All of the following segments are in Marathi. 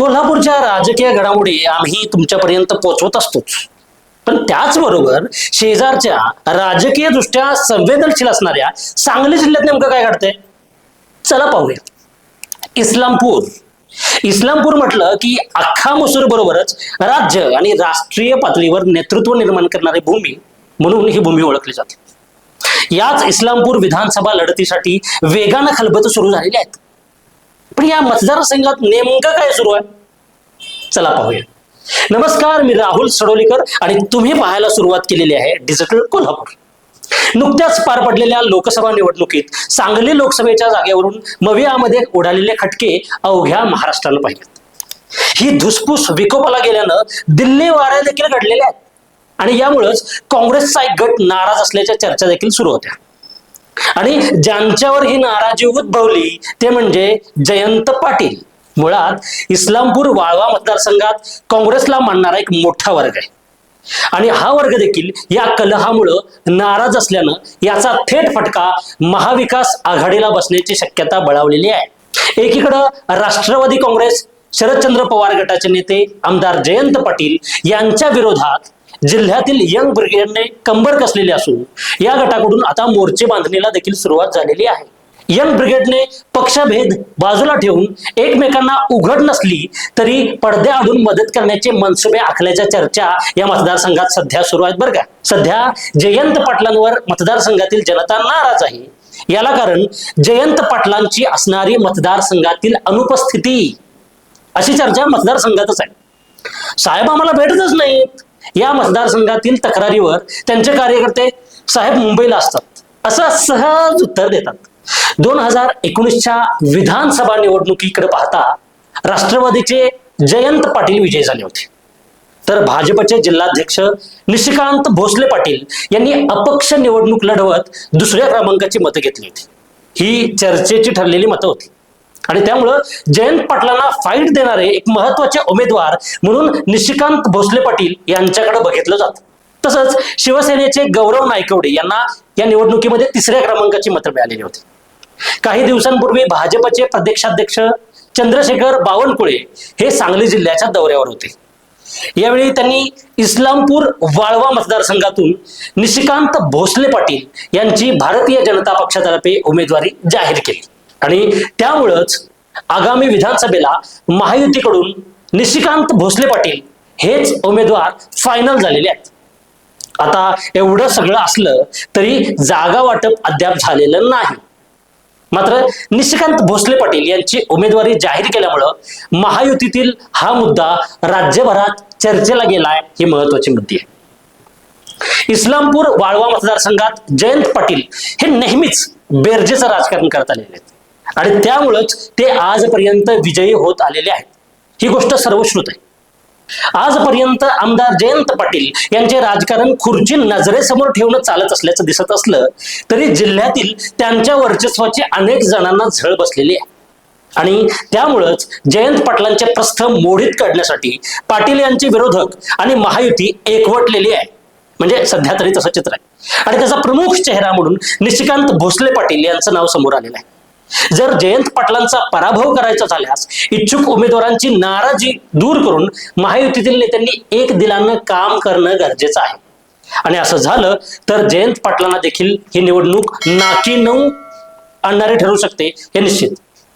कोल्हापूरच्या राजकीय घडामोडी आम्ही तुमच्यापर्यंत पोहोचवत असतोच. पण त्याचबरोबर शेजारच्या राजकीय दृष्ट्या संवेदनशील असणाऱ्या सांगली जिल्ह्यात नेमकं काय घडतंय? चला पाहूया. इस्लामपूर. इस्लामपूर म्हटलं की अख्खा मसूर बरोबरच राज्य आणि राष्ट्रीय पातळीवर नेतृत्व निर्माण करणारी भूमी म्हणून ही भूमी ओळखली जाते. याच इस्लामपूर विधानसभा लढतीसाठी वेगानं खलबत सुरू झालेली आहेत. पण या मतदारसंघात नेमकं काय सुरू आहे? चला पाहूया. नमस्कार मी राहुल सडोलीकर आणि तुम्ही पाहायला सुरुवात केलेली आहे डिजिटल कोल्हापूर. नुकत्याच पार पडलेल्या लोकसभा निवडणुकीत सांगली लोकसभेच्या जागेवरून मवियामध्ये उडालेले खटके अवघ्या महाराष्ट्रानं पाहिलेत. ही धुसफूस विकोपाला गेल्यानं दिल्ली वाऱ्या देखील घडलेल्या आहेत. आणि यामुळेच काँग्रेसचा एक गट नाराज असल्याच्या चर्चा देखील सुरू होत्या. आणि ज्यांच्यावर ही नाराजी उद्भवली ते म्हणजे जयंत पाटील. मुळात इस्लामपूर वाळवा मतदारसंघात काँग्रेसला मानणारा एक मोठा वर्ग आहे. आणि हा वर्ग देखील या कलहामुळं नाराज असल्यानं याचा थेट फटका महाविकास आघाडीला बसण्याची शक्यता बळावलेली आहे. एकीकडं राष्ट्रवादी काँग्रेस शरदचंद्र पवार गटाचे नेते आमदार जयंत पाटील यांच्या विरोधात जिल्ह्यातील यंग ब्रिगेडने कंबर कसलेली असून या गटाकडून आता मोर्चे बांधणीला देखील सुरुवात झालेली आहे. यंग ब्रिगेडने पक्षभेद बाजूला ठेवून एकमेकांना उघड नसली तरी पडद्याआडून मदत करण्याचे मनसुबे आखल्याच्या चर्चा या मतदारसंघात सध्या सुरू आहेत बरं का. सध्या जयंत पाटलांवर मतदारसंघातील जनता नाराज आहे. याला कारण जयंत पाटलांची असणारी मतदारसंघातील अनुपस्थिती. अशी चर्चा मतदारसंघातच आहे. साहेब आम्हाला भेटतच नाहीत. या मतदारसंघातील तक्रारीवर त्यांचे कार्यकर्ते साहेब मुंबईला असतात. असं सहज उत्तर देतात. दोन हजार एकोणीसच्या विधानसभा निवडणुकीकडे पाहता राष्ट्रवादीचे जयंत पाटील विजयी झाले होते. तर भाजपचे जिल्हाध्यक्ष निशिकांत भोसले पाटील यांनी अपक्ष निवडणूक लढवत दुसऱ्या क्रमांकाची मतं घेतली होती. ही चर्चेची ठरलेली मतं होती. आणि त्यामुळं जयंत पाटलांना फाईट देणारे एक महत्त्वाचे उमेदवार म्हणून निशिकांत भोसले पाटील यांच्याकडे बघितलं जात. तसंच शिवसेनेचे गौरव नायकवडे यांना या निवडणुकीमध्ये तिसऱ्या क्रमांकाची मतं मिळालेली होती. काही दिवसांपूर्वी भाजपचे प्रदेशाध्यक्ष चंद्रशेखर बावनकुळे हे सांगली जिल्ह्याच्या दौऱ्यावर होते. यावेळी त्यांनी इस्लामपूर वाळवा मतदारसंघातून निशिकांत भोसले पाटील यांची भारतीय जनता पक्षातर्फे उमेदवारी जाहीर केली. आणि त्यामुळंच आगामी विधानसभेला महायुतीकडून निशिकांत भोसले पाटील हेच उमेदवार फायनल झालेले आहेत. आता एवढं सगळं असलं तरी जागा वाटप अद्याप झालेलं नाही. मात्र निशिकांत भोसले पाटील यांची उमेदवारी जाहीर केल्यामुळं महायुतीतील हा मुद्दा राज्यभरात चर्चेला गेलाय ही महत्वाची मुद्दे आहे. इस्लामपूर वाळवा मतदारसंघात जयंत पाटील हे नेहमीच बेरजेचं राजकारण करत आलेले आहेत. आणि त्यामुळंच ते आजपर्यंत विजयी होत आलेले आहेत. ही गोष्ट सर्वश्रुत आहे. आजपर्यंत आमदार जयंत पाटील यांचे राजकारण खुर्ची नजरेसमोर ठेवणं चालत असल्याचं दिसत असलं तरी जिल्ह्यातील त्यांच्या वर्चस्वाची अनेक जणांना झळ बसलेली आहे. आणि त्यामुळंच जयंत पाटलांचे प्रस्थ मोडीत काढण्यासाठी पाटील यांचे विरोधक आणि महायुती एकवटलेली आहे. म्हणजे सध्या तरी तसं चित्र आहे. आणि त्याचा प्रमुख चेहरा म्हणून निशिकांत भोसले पाटील यांचं नाव समोर आलेलं आहे. जर जयंत पाटलांचा पराभव करायचा झाल्यास इच्छुक उमेदवारांची नाराजी दूर करून महायुतीतील नेत्यांनी एक दिलानं काम करणं गरजेचं आहे. आणि असं झालं तर जयंत पाटलांना देखील ही निवडणूक नाकी नऊ आणणारी ठरू शकते हे निश्चित.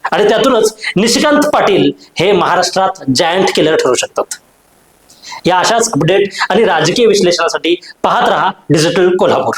आणि त्यातूनच निशिकांत पाटील हे महाराष्ट्रात जायंट किलर ठरू शकतात. या अशाच अपडेट आणि राजकीय विश्लेषणासाठी पाहत रहा डिजिटल कोल्हापूर.